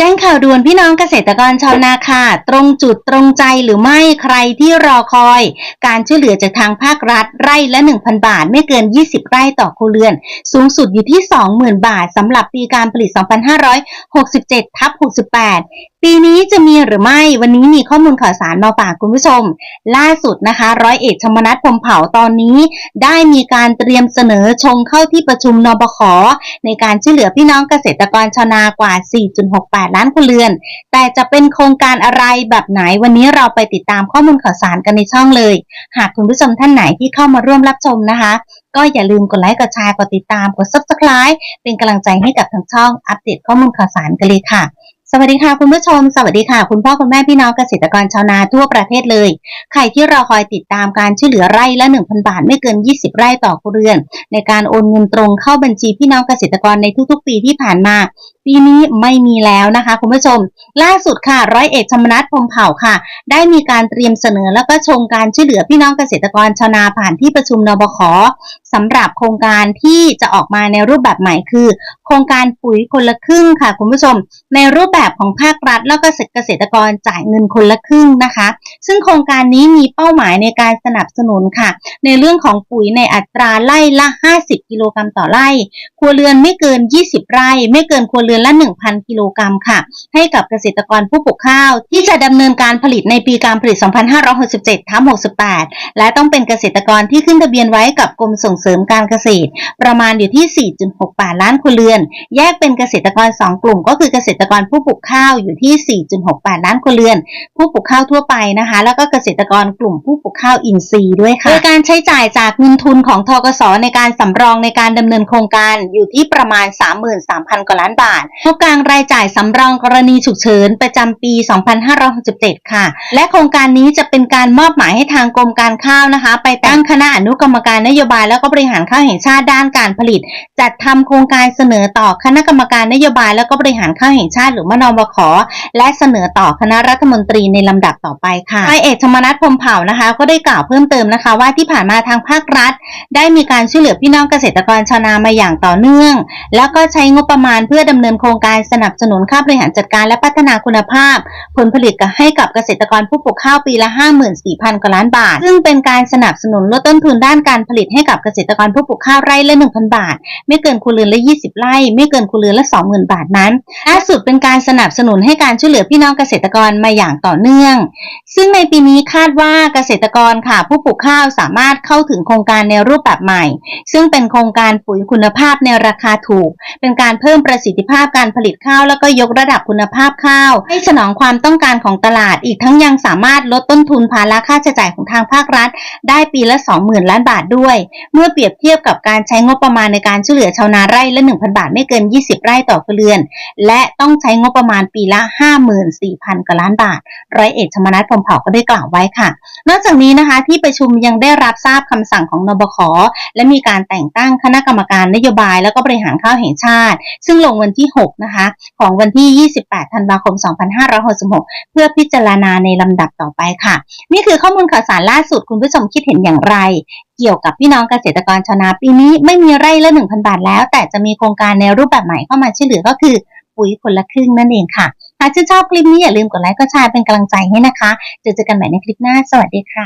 จ้งข่าวด่วนพี่น้องเกษตรกรชาวนาค่ะ ตรงจุดตรงใจหรือไม่ใครที่รอคอย การช่วยเหลือจากทางภาครัฐไร่ละ 1,000 บาท ไม่เกิน 20 ไร่ต่อครัวเรือน สูงสุดอยู่ที่ 20,000 บาทสำหรับปีการผลิต 2567 ทับ 68 ปีนี้จะมีหรือไม่วันนี้มีข้อมูลข่าวสารมาฝากคุณผู้ชม ล่าสุดนะคะ ร้อยเอกชมนัทพรมเผาตอนนี้ ได้มีการเตรียมเสนอชงเข้าที่ประชุมนบขในการช่วยเหลือพี่น้องเกษตรกรชาวนากว่า 4.68ล้านครัวเรือน แต่จะเป็นโครงการอะไรแบบไหนวันนี้เราไปติดตามข้อมูลข่าวสารกันในช่องเลย หากคุณผู้ชมท่านไหนที่เข้ามาร่วมรับชมนะคะ ก็อย่าลืมกดไลค์กดแชร์กดติดตามกด subscribe เป็นกำลังใจให้กับทางช่องอัปเดตข้อมูลข่าวสารกันเลยค่ะสวัสดีค่ะคุณผู้ชม สวัสดีค่ะ คุณพ่อคุณแม่พี่น้องเกษตรกรชาวนาทั่วประเทศเลย ใครที่รอคอยติดตามการช่วยเหลือไร่ละ 1,000 บาทไม่เกิน 20 ไร่ต่อครัวเรือน ในการโอนเงินตรงเข้าบัญชีพี่น้องเกษตรกรในทุกๆ ปีที่ผ่านมา ปีนี้ไม่มีแล้วนะคะ คุณผู้ชม ล่าสุดค่ะร้อยเอกชมนัทพรมเผ่าค่ะ ได้มีการเตรียมเสนอแล้วก็ชงการช่วยเหลือพี่น้องเกษตรกรชาวนาผ่านที่ประชุมนบขสำหรับโครงการที่จะออกมาในรูปแบบใหม่คือ โครงการปุ๋ยคนละครึ่งค่ะ คุณผู้ชม ในรูปแบบของภาครัฐ แล้วก็เกษตรกรจ่ายเงินคนละครึ่งนะคะ ซึ่งโครงการนี้มีเป้าหมายในการสนับสนุนค่ะ ในเรื่องของปุ๋ยในอัตราไร่ละ 50 กิโลกรัมต่อไร่ ครัวเรือนไม่เกิน 20 ไร่ ไม่เกินครัวเรือนละ 1,000 กิโลกรัมค่ะ ให้กับเกษตรกรผู้ปลูกข้าว ที่จะดำเนินการผลิตในปีการผลิต 2567ทับ68 และต้องเป็นเกษตรกรที่ขึ้นทะเบียนไว้กับกรมส่งเสริมการเกษตร ประมาณอยู่ที่ 4.68 ล้านครัวเรือน แยกเป็นเกษตรกร 2 กลุ่ม ก็คือเกษตรกรผู้ปลูกข้าวอยู่ที่ 4.68 ล้านครัวเรือน ผู้ปลูกข้าวทั่วไปนะคะ แล้วก็เกษตรกรกลุ่มผู้ปลูกข้าวอินทรีย์ด้วยค่ะโดยการใช้จ่ายจากเงินทุนของทกสในการสำรองในการดำเนินโครงการอยู่ที่ประมาณ 33,000 กว่าล้านบาทงบกลางรายจ่ายสำรองกรณีฉุกเฉินประจำปี 2567 ค่ะ และโครงการนี้จะเป็นการมอบหมายให้ทางกรมการข้าวนะคะ ไปตั้งคณะอนุกรรมการนโยบายแล้วก็บริหารข้าวแห่งชาติด้านการผลิต จัดทำโครงการเสนอต่อคณะกรรมการนโยบายแล้วก็บริหารข้าวแห่งชาติ หรือมนบขและเสนอต่อคณะรัฐมนตรีในลำดับต่อไปค่ะนายเอกธรรมนัฐพรมเผ่านะคะ ก็ได้กล่าวเพิ่มเติมนะคะว่าที่ผ่านมาทางภาครัฐ ได้มีการช่วยเหลือพี่น้องเกษตรกรชาวนามาอย่างต่อเนื่อง แล้วก็ใช้งบประมาณเพื่อดำเนินโครงการสนับสนุนค่าบริหารจัดการและพัฒนาคุณภาพ ผลผลิตให้กับเกษตรกรผู้ปลูกข้าวปีละ 54,000 กว่าล้านบาท ซึ่งเป็นการสนับสนุนลดต้นทุนด้านการผลิตให้กับเกษตรกรผู้ปลูกข้าวไร่ละ 1,000 บาท ไม่เกินครัวเรือนละ 20 ไร่ ไม่เกินครัวเรือนละ 20,000 บาทนั้นล่าสุดเป็นการสนับสนุนให้การช่วยเหลือพี่น้องเกษตรกรมาอย่างต่อเนื่อง ซึ่งในปีนี้คาดว่าเกษตรกรค่ะผู้ปลูกข้าวสามารถเข้าถึงโครงการในรูปแบบใหม่ ซึ่งเป็นโครงการปุ๋ยคุณภาพในราคาถูก เป็นการเพิ่มประสิทธิภาพาพการผลิตข้าวแล้วก็ยกระดับคุณภาพข้าว ให้สนองความต้องการของตลาด อีกทั้งยังสามารถลดต้นทุนภาระค่าใช้จ่ายของทางภาครัฐ ได้ปีละ 20,000 ล้านบาทด้วย เมื่อเปรียบเทียบกับการใช้งบประมาณในการช่วยเหลือชาวนาไร่ละ 1,000 บาทไม่เกิน 20 ไร่ต่อครเรือน และต้องใช้งบประมาณปีละ 54,000กว่าล้านบาท ร้อยเอกชมนัทพรมเผ่าก็ได้กล่าวไว้ค่ะ นอกจากนี้นะคะที่ประชุมยังได้รับทราบคำสั่งของนบขและมีการแต่งตั้งคณะกรรมการนโยบาย แล้วก็บริหารข้าวแห่งชาติ ซึ่งลงวันที่6 นะคะ ของวันที่ 28 ธันวาคม 2566 เพื่อพิจารณาในลำดับต่อไปค่ะ นี่คือข้อมูลข่าวสารล่าสุดคุณผู้ชมคิดเห็นอย่างไร เกี่ยวกับพี่น้องเกษตรกรชาวนาปีนี้ไม่มีไร่ละ 1,000 บาทแล้ว แต่จะมีโครงการในรูปแบบใหม่เข้ามาช่วยเหลือก็คือปุ๋ยคนละครึ่งนั่นเองค่ะหากชื่นชอบคลิปนี้อย่าลืมกดไลค์กดแชร์เป็นกำลังใจให้นะคะ เจอเจอกันใหม่ในคลิปหน้า สวัสดีค่ะ